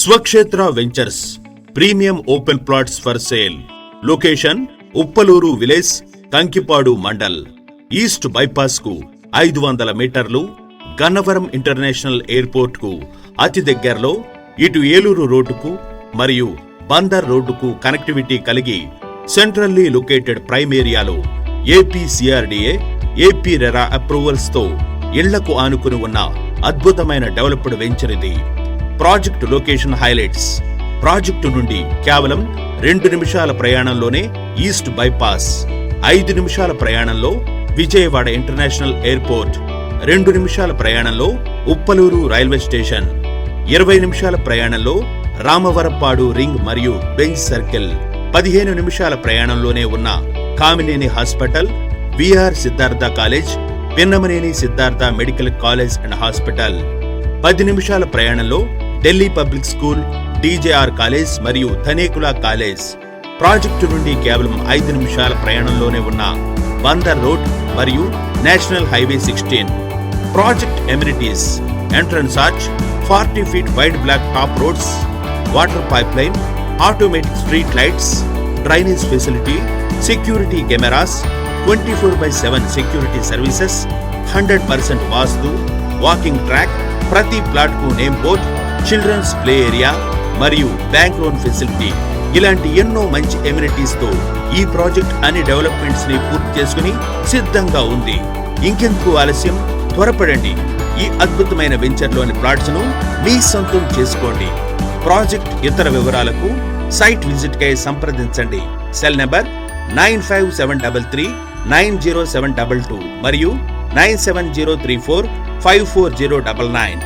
Swakshetra ventures premium open plots for sale. Location Uppaluru village Kankipadu mandal. East బైపాస్కు ఐదు వందల మీటర్లు Gannavaram international ఎయిర్పోర్ట్కు అతి దగ్గరలో ఇటు ఏలూరు రోడ్డుకు మరియు బందర్ రోడ్డుకు కనెక్టివిటీ కలిగి సెంట్రల్లీ లొకేటెడ్ ప్రైమ్ ఏరియాలో ఏపీ సిఆర్డీఏ ఏపీ రెరా అప్రూవల్స్తో ఇళ్ళకు ఆనుకుని ఉన్న అద్భుతమైన డెవలప్డ్ వెంచర్ ఇది. Project location highlights. ప్రాజెక్టు నుండి కేవలం రెండు నిమిషాల ప్రయాణంలోనే ఈస్ట్ బైపాస్ ఐదు నిమిషాల ప్రయాణంలో విజయవాడ ఇంటర్నేషనల్ ఎయిర్పోర్ట్ రెండు నిమిషాల ప్రయాణంలో ఉప్పలూరు రైల్వే స్టేషన్ ఇరవై నిమిషాల ప్రయాణంలో రామవరపాడు రింగ్ మరియు బెంజ్ సర్కిల్ పదిహేను నిమిషాల ప్రయాణంలోనే ఉన్న Kamineni hospital VR Siddhartha college Pinnamaneni Siddhartha medical college and hospital. పది నిమిషాల ప్రయాణంలో Delhi public school DJR college మరియు ధనేకులా కాలేజ్. ప్రాజెక్టు నుండి కేవలం ఐదు నిమిషాల ప్రయాణంలోనే ఉన్న బందర్ రోడ్ మరియు national highway sixteen. Project amenities entrance arch forty feet wide black top roads water pipeline automatic street lights drainage facility security cameras twenty four by seven security services hundred percent vastu walking track ప్రతి ప్లాట్కు name board children's play area మరియు bank loan facility. ఇలాంటి ఎన్నో మంచి ఎమ్యూనిటీస్తో ఈ project అన్ని డెవలప్మెంట్స్ని పూర్తి చేసుకుని సిద్ధంగా ఉంది. ఇంకెందుకు ఆలస్యం? త్వరపడండి. ఈ అద్భుతమైన వెంచర్లోని ప్లాట్స్ను మీ సొంతం చేసుకోండి. ప్రాజెక్ట్ ఇతర వివరాలకు సైట్ విజిట్ కై సంప్రదించండి. Cell number nine five seven double three nine zero seven double two మరియు nine seven zero three four five four zero double nine